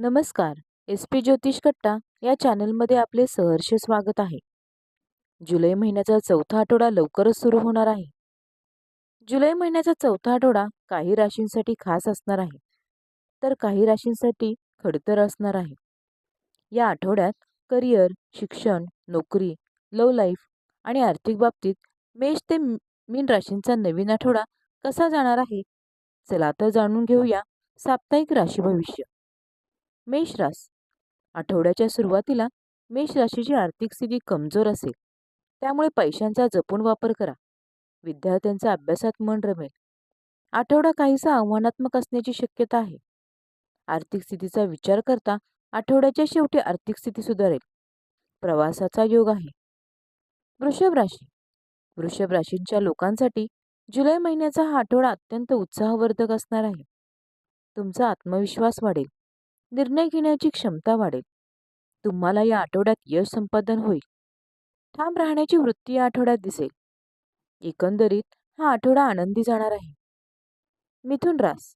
नमस्कार S P ज्योतिष कट्टा या चॅनलमध्ये आपले सहर्ष स्वागत आहे. जुलै महिन्याचा चौथा आठवडा लवकरच सुरू होणार आहे. जुलै महिन्याचा चौथा आठवडा काही राशींसाठी खास असणार आहे तर काही राशींसाठी खडतर असणार आहे. या आठवड्यात करिअर शिक्षण नोकरी लव लाईफ आणि आर्थिक बाबतीत मेष ते मीन राशींचा नवीन आठवडा कसा जाणार आहे चला तर जाणून घेऊया साप्ताहिक राशी भविष्य. मेषरास आठवड्याच्या सुरुवातीला मेष राशीची आर्थिक स्थिती कमजोर असेल त्यामुळे पैशांचा जपून वापर करा. विद्यार्थ्यांचा अभ्यासात मन रमेल. आठवडा काहीसा आव्हानात्मक असण्याची शक्यता आहे. आर्थिक स्थितीचा विचार करता आठवड्याच्या शेवटी आर्थिक स्थिती सुधारेल. प्रवासाचा योग आहे. वृषभ राशी. वृषभ राशींच्या लोकांसाठी जुलै महिन्याचा हा आठवडा अत्यंत उत्साहवर्धक असणार आहे. तुमचा आत्मविश्वास वाढेल. निर्णय घेण्याची क्षमता वाढेल. तुम्हाला या आठवड्यात यश संपादन होईल. ठाम राहण्याची वृत्ती या आठवड्यात दिसेल. एकंदरीत हा आठवडा आनंदी जाणार आहे. मिथुन रास.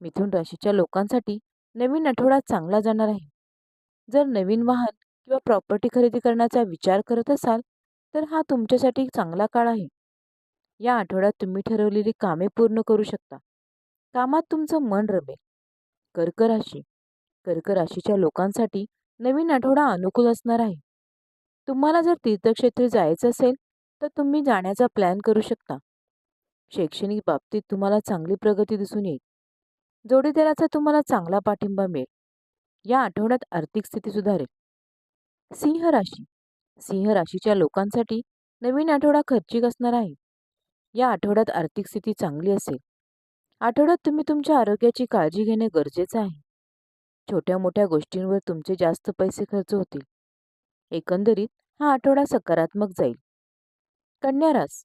मिथुन राशीच्या लोकांसाठी नवीन आठवडा चांगला जाणार आहे. जर नवीन वाहन किंवा प्रॉपर्टी खरेदी करण्याचा विचार करत असाल तर हा तुमच्यासाठी चांगला काळ आहे. या आठवड्यात तुम्ही ठरवलेली कामे पूर्ण करू शकता. कामात तुमचं मन रमेल. कर्क राशी. कर्क राशीच्या लोकांसाठी नवीन आठवडा अनुकूल असणार आहे. तुम्हाला जर तीर्थक्षेत्री जायचं असेल तर तुम्ही जाण्याचा प्लॅन करू शकता. शैक्षणिक बाबतीत तुम्हाला चांगली प्रगती दिसून येईल. जोडीदाराचा तुम्हाला चांगला पाठिंबा मिळेल. या आठवड्यात आर्थिक स्थिती सुधारेल. सिंह राशी. सिंह राशीच्या लोकांसाठी नवीन आठवडा खर्चिक असणार आहे. या आठवड्यात आर्थिक स्थिती चांगली असेल. आठवड्यात तुम्ही तुमच्या आरोग्याची काळजी घेणे गरजेचं आहे. छोट्या मोठ्या गोष्टींवर तुमचे जास्त पैसे खर्च होतील. एकंदरीत हा आठवडा सकारात्मक जाईल. कन्या रास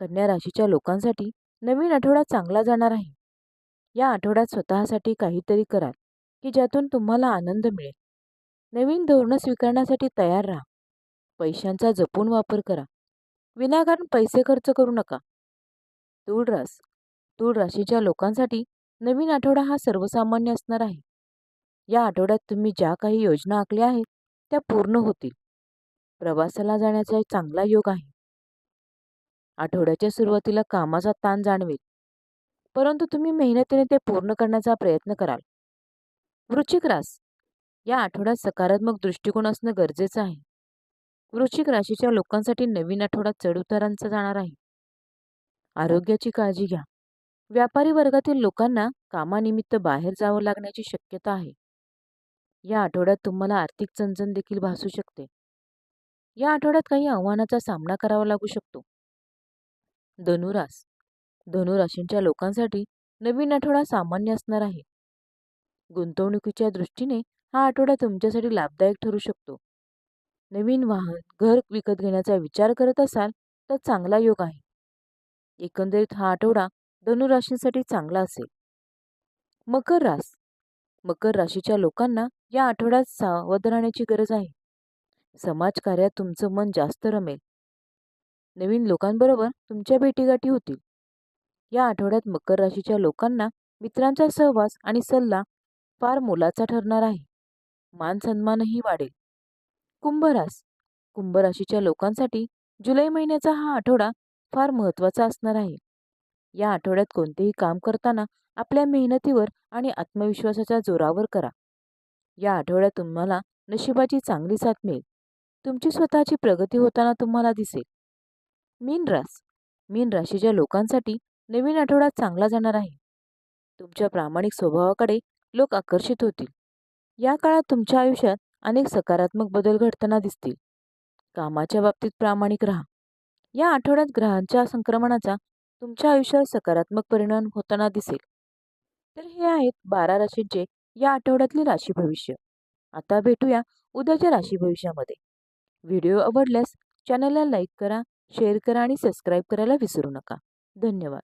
कन्या राशीच्या लोकांसाठी नवीन आठवडा चांगला जाणार आहे. या आठवड्यात स्वतःसाठी काहीतरी कराल की ज्यातून तुम्हाला आनंद मिळेल. नवीन धोरणं स्वीकारण्यासाठी तयार राहा. पैशांचा जपून वापर करा. विनाकारण पैसे खर्च करू नका. तूळ रास तूळ राशीच्या लोकांसाठी नवीन आठवडा हा सर्वसामान्य असणार आहे. या आठवड्यात तुम्ही ज्या काही योजना आखल्या आहेत त्या पूर्ण होतील. प्रवासाला जाण्याचा एक चांगला योग आहे. आठवड्याच्या सुरुवातीला कामाचा ताण जाणवेल. परंतु तुम्ही मेहनतीने ते पूर्ण करण्याचा प्रयत्न कराल. वृश्चिक रास. या आठवड्यात सकारात्मक दृष्टिकोन असणं गरजेचं आहे. वृश्चिक राशीच्या लोकांसाठी नवीन आठवडा चढउतारांचा जाणार आहे. आरोग्याची काळजी घ्या. व्यापारी वर्गातील लोकांना कामानिमित्त बाहेर जावं लागण्याची शक्यता आहे. या आठवड्यात तुम्हाला आर्थिक चणचण देखील भासू शकते. या आठवड्यात काही आव्हानाचा सामना करावा लागू शकतो. धनुरास धनुराशींच्या लोकांसाठी नवीन आठवडा सामान्य असणार आहे. गुंतवणुकीच्या दृष्टीने हा आठवडा तुमच्यासाठी लाभदायक ठरू शकतो. नवीन वाहन घर विकत घेण्याचा विचार करत असाल तर चांगला योग आहे. एकंदरीत हा आठवडा धनुराशींसाठी चांगला असेल. मकर रास मकर राशीच्या लोकांना या आठवड्यात सावध राहण्याची गरज आहे. समाजकार्यात तुमचं मन जास्त रमेल. नवीन लोकांबरोबर तुमच्या भेटीगाठी होतील. या आठवड्यात मकर राशीच्या लोकांना मित्रांचा सहवास आणि सल्ला फार मोलाचा ठरणार आहे. मान सन्मानही वाढेल. कुंभरास कुंभ राशीच्या लोकांसाठी जुलै महिन्याचा हा आठवडा फार महत्त्वाचा असणार आहे. या आठवड्यात कोणतेही काम करताना आपल्या मेहनतीवर आणि आत्मविश्वासाच्या जोरावर करा. या आठवड्यात तुम्हाला नशिबाची चांगली साथ मिळेल. तुमची स्वतःची प्रगती होताना तुम्हाला दिसेल. मीन रास. मीन राशीच्या लोकांसाठी नवीन आठवडा चांगला जाणार आहे. तुमच्या प्रामाणिक स्वभावाकडे लोक आकर्षित होतील. या काळात तुमच्या आयुष्यात अनेक सकारात्मक बदल घडताना दिसतील. कामाच्या बाबतीत प्रामाणिक राहा. या आठवड्यात ग्रहांच्या संक्रमणाचा तुमच्या आयुष्यावर सकारात्मक परिणाम होताना दिसेल. तर हे आहेत बारा राशींचे या आठवड्यातले राशी भविष्य. आता भेटूया उद्याच्या राशी भविष्यामध्ये. व्हिडिओ आवडल्यास चॅनलला लाईक करा शेअर करा आणि सबस्क्राईब करायला विसरू नका. धन्यवाद.